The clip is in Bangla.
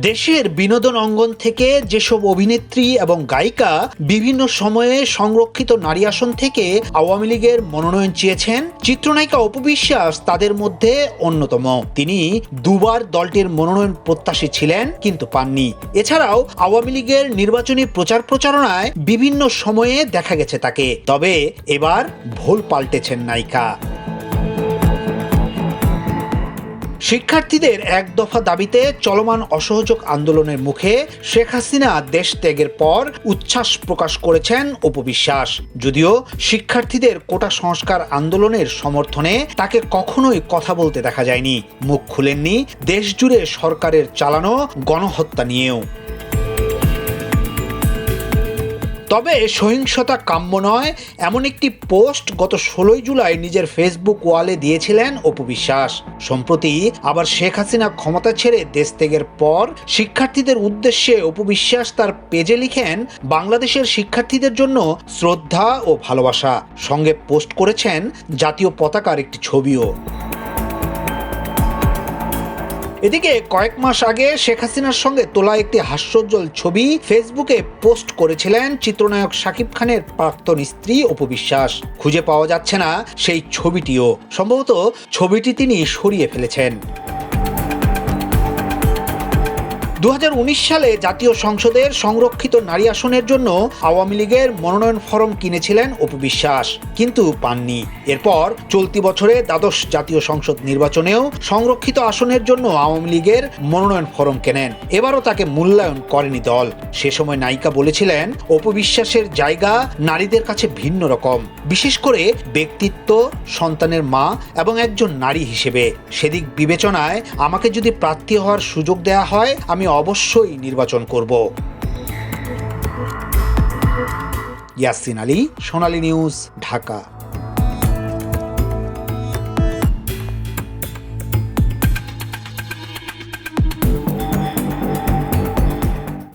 দেশের বিনোদন অঙ্গন থেকে যেসব অভিনেত্রী এবং গায়িকা বিভিন্ন সময়ে সংরক্ষিত নারী আসন থেকে আওয়ামী লীগের মনোনয়ন চেয়েছেন, চিত্রনায়িকা অপবিশ্বাস তাদের মধ্যে অন্যতম। তিনি দুবার দলটির মনোনয়ন প্রত্যাশী ছিলেন, কিন্তু পাননি। এছাড়াও আওয়ামী লীগের নির্বাচনী প্রচার প্রচারণায় বিভিন্ন সময়ে দেখা গেছে তাকে। তবে এবার ভুল পাল্টেছেন নায়িকা। শিক্ষার্থীদের এক দফা দাবিতে চলমান অসহযোগ আন্দোলনের মুখে শেখ হাসিনা দেশ ত্যাগের পর উচ্ছ্বাস প্রকাশ করেছেন উপবিশ্বাস যদিও শিক্ষার্থীদের কোটা সংস্কার আন্দোলনের সমর্থনে তাকে কখনোই কথা বলতে দেখা যায়নি। মুখ খুলেননি। দেশজুড়ে সরকারের চালানো গণহত্যা নিয়েও। তবে সহিংসতা কাম্য নয়, এমন একটি পোস্ট গত ষোলোই জুলাই নিজের ফেসবুক ওয়ালে দিয়েছিলেন অপু বিশ্বাস। সম্প্রতি আবার শেখ হাসিনা ক্ষমতা ছেড়ে দেশ ত্যাগের পর শিক্ষার্থীদের উদ্দেশ্যে অপু বিশ্বাস তার পেজে লিখেন, বাংলাদেশের শিক্ষার্থীদের জন্য শ্রদ্ধা ও ভালোবাসা। সঙ্গে পোস্ট করেছেন, জাতীয় পতাকার একটি ছবিও। এদিকে কয়েক মাস আগে শেখ হাসিনার সঙ্গে তোলা একটি হাস্যোজ্জ্বল ছবি ফেসবুকে পোস্ট করেছিলেন চিত্রনায়ক শাকিব খানের প্রাক্তন স্ত্রী অপবিশ্বাস খুঁজে পাওয়া যাচ্ছে না সেই ছবিটিও। সম্ভবত ছবিটি তিনি সরিয়ে ফেলেছেন। উনিশ সালে জাতীয় সংসদের সংরক্ষিত নারী আসনের জন্য আওয়ামী লীগের মনোনয়ন ফরম কিনেছিলেন অপু বিশ্বাস, কিন্তু পাননি। এরপর চলতি বছরে দ্বাদশ জাতীয় সংসদ নির্বাচনেও সংরক্ষিত আসনের জন্য আওয়ামী লীগের মনোনয়ন ফরম কেনেন। এবারও তাকে মূল্যায়ন করেনি দল। সে সময় নায়িকা বলেছিলেন, অপু বিশ্বাসের জায়গা নারীদের কাছে ভিন্ন রকম। বিশেষ করে ব্যক্তিত্ব, সন্তানের মা এবং একজন নারী হিসেবে। সেদিক বিবেচনায় আমাকে যদি প্রার্থী হওয়ার সুযোগ দেয়া হয়, আমি অবশ্যই নির্বাচন করব। ইয়াসিন আলী সোনালী নিউজ ঢাকা।